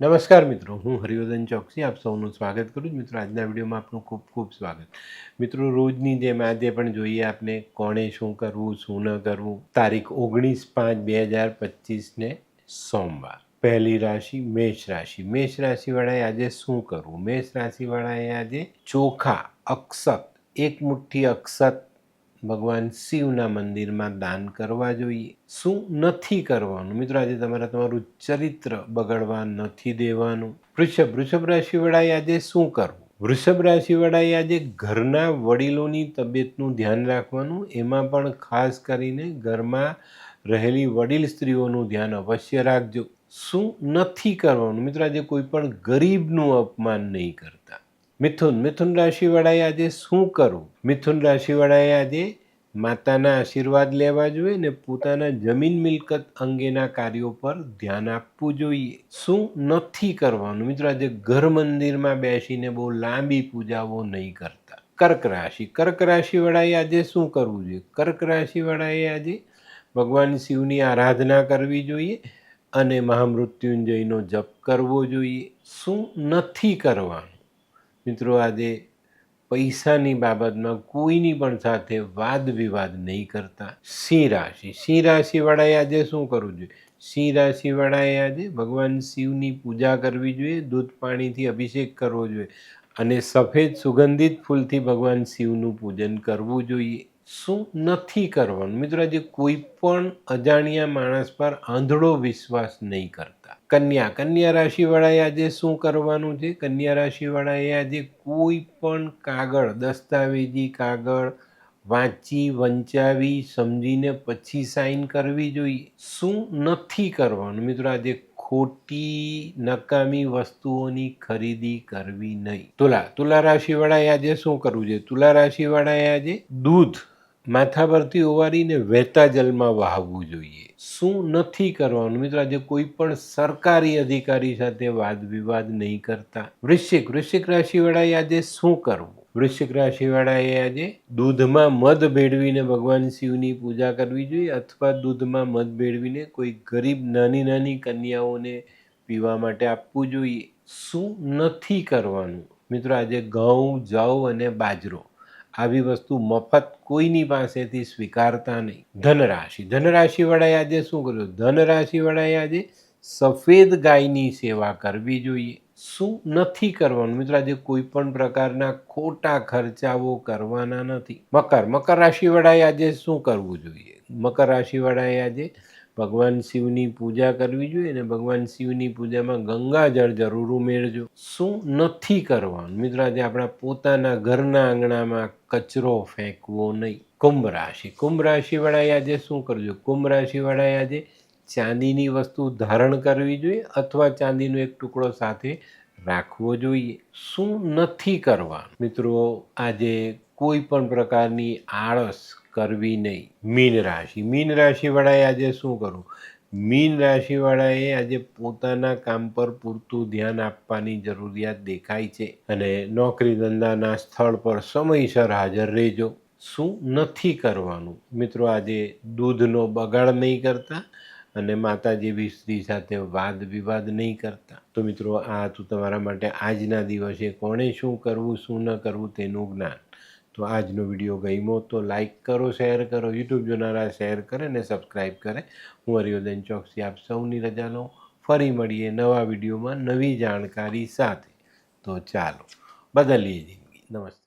નમસ્કાર મિત્રો, હું હરિવર્ધન ચોકસી, આપ સૌનું સ્વાગત કરું છું. મિત્રો, આજના વિડીયોમાં આપનું ખૂબ ખૂબ સ્વાગત. મિત્રો, રોજની જેમ આજે પણ જોઈએ આપને કોણે શું કરવું, શું ન કરવું. તારીખ ઓગણીસ પાંચ બે હજાર પચીસને સોમવાર. પહેલી રાશિ મેષ રાશિ. મેષ રાશિવાળાએ આજે શું કરવું? મેષ રાશિવાળાએ આજે ચોખા, અક્ષત, એક મુઠ્ઠી અક્ષત ભગવાન શિવના મંદિરમાં દાન કરવા જોઈએ. શું નથી કરવાનું? મિત્રો, આજે તમારે તમારું ચરિત્ર બગડવા નથી દેવાનું. વૃષભ વૃષભ રાશિવાળાએ આજે શું કરવું? વૃષભ રાશિવાળાએ આજે ઘરના વડીલોની તબિયતનું ધ્યાન રાખવાનું. એમાં પણ ખાસ કરીને ઘરમાં રહેલી વડીલ સ્ત્રીઓનું ધ્યાન અવશ્ય રાખજો. શું નથી કરવાનું? મિત્રો, આજે કોઈ પણ ગરીબનું અપમાન નહીં કરતા. મિથુન મિથુન રાશિવાળાએ આજે શું કરવું? મિથુન રાશિવાળાએ આજે માતાના આશીર્વાદ લેવા જોઈએ ને પોતાના જમીન મિલકત અંગેના કાર્યો પર ધ્યાન આપવું જોઈએ. શું નથી કરવાનું? મિત્રો, આજે ઘર મંદિરમાં બેસીને બહુ લાંબી પૂજાઓ નહીં કરતા. કર્ક રાશિ. કર્ક રાશિવાળાએ આજે શું કરવું જોઈએ? કર્ક રાશિવાળાએ આજે ભગવાન શિવની આરાધના કરવી જોઈએ અને મહામૃત્યુંજયનો જપ કરવો જોઈએ. શું નથી કરવાનું? મિત્રો, આજે પૈસાની બાબતમાં કોઈની પણ સાથે વાદ વિવાદ નહીં કરતા. સિંહ રાશિ. સિંહ રાશિવાળાએ આજે શું કરવું જોઈએ? સિંહ રાશિવાળાએ આજે ભગવાન શિવની પૂજા કરવી જોઈએ, દૂધ પાણીથી અભિષેક કરવો જોઈએ અને સફેદ સુગંધિત ફૂલથી ભગવાન શિવનું પૂજન કરવું જોઈએ. શું નથી કરવાનું? મિત્રો, આજે કોઈ પણ અજાણ્યા માણસ પર આંધળો વિશ્વાસ નહીં કરતા. કન્યા કન્યા રાશિવાળાએ આજે શું કરવાનું છે? કન્યા રાશિવાળાએ આજે કોઈ પણ કાગળ, દસ્તાવેજી કાગળ વાંચી, વંચાવી, સમજીને પછી સાઈન કરવી જોઈએ. શું નથી કરવાનું? મિત્રો, આજે ખોટી, નકામી વસ્તુઓની ખરીદી કરવી નહીં. તુલા તુલા રાશિવાળાએ આજે શું કરવું છે તુલા રાશિવાળાએ આજે દૂધ માથા પરથી ઓવારીને વહેતા જલમાં વહાવવું જોઈએ. શું નથી કરવાનું? મિત્રો, આજે કોઈ પણ સરકારી અધિકારી સાથે વાદ વિવાદ નહીં કરતા. વૃશ્ચિક વૃશ્ચિક રાશિવાળાએ આજે શું કરવું? વૃશ્ચિક રાશિવાળાએ આજે દૂધમાં મધ ભેળવીને ભગવાન શિવની પૂજા કરવી જોઈએ અથવા દૂધમાં મધ ભેળવીને કોઈ ગરીબ નાની નાની કન્યાઓને પીવા માટે આપવું જોઈએ? શું નથી કરવાનું? મિત્રો, આજે ઘઉં, જવ અને બાજરો. આવી વસ્તુ મફત કોઈની પાસેથી સ્વીકારતા નહીં. ધનરાશિ. ધનરાશિવાળાએ આજે શું કર્યું? ધનરાશિવાળાએ આજે સફેદ ગાયની સેવા કરવી જોઈએ. શું નથી કરવાનું? મિત્રો, આજે કોઈ પણ પ્રકારના ખોટા ખર્ચાઓ કરવાના નથી. મકર. મકર રાશિવાળાએ આજે શું કરવું જોઈએ? મકર રાશિવાળાએ આજે ભગવાન શિવની પૂજા કરવી જોઈએ અને ભગવાન શિવની પૂજામાં ગંગાજળ જરૂર ઉમેરજો. શું નથી કરવાનું? મિત્રો, આજે આપણા પોતાના ઘરના આંગણામાં કચરો ફેંકવો નહીં. કુંભ રાશિ. કુંભ રાશિવાળાએ આજે શું કરજો? કુંભ રાશિવાળાએ આજે ચાંદીની વસ્તુ ધારણ કરવી જોઈએ અથવા ચાંદીનો એક ટુકડો સાથે રાખવો જોઈએ. શું નથી કરવાનું? મિત્રો, આજે કોઈ પણ પ્રકારની આળસ કરવી નહીં. મીન રાશિ. મીન રાશિવાળાએ આજે શું કરવું? મીન રાશિવાળાએ આજે પોતાના કામ પર પૂરતું ધ્યાન આપવાની જરૂરિયાત દેખાય છે અને નોકરી ધંધાના સ્થળ પર સમયસર હાજર રહેજો. શું નથી કરવાનું? મિત્રો, આજે દૂધનો બગાડ નહીં કરતા અને માતા જેવી સ્ત્રી સાથે વાદ વિવાદ નહીં કરતા. તો મિત્રો, આ હતું તમારા માટે આજના દિવસે કોણે શું કરવું, શું ન કરવું તેનું જ્ઞાન. તો આજનો વીડિયો ગમ્યો તો લાઈક કરો શેર કરો યુટ્યુબ જોનારા શેર કરે ને સબસ્ક્રાઈબ કરે. હું હરિયોદન ચોકસી આપ સૌની રજા લઉં. ફરી મળીએ નવા વિડીયોમાં નવી જાણકારી સાથે. તો ચાલો, બદલીએ જિંદગી. નમસ્તે.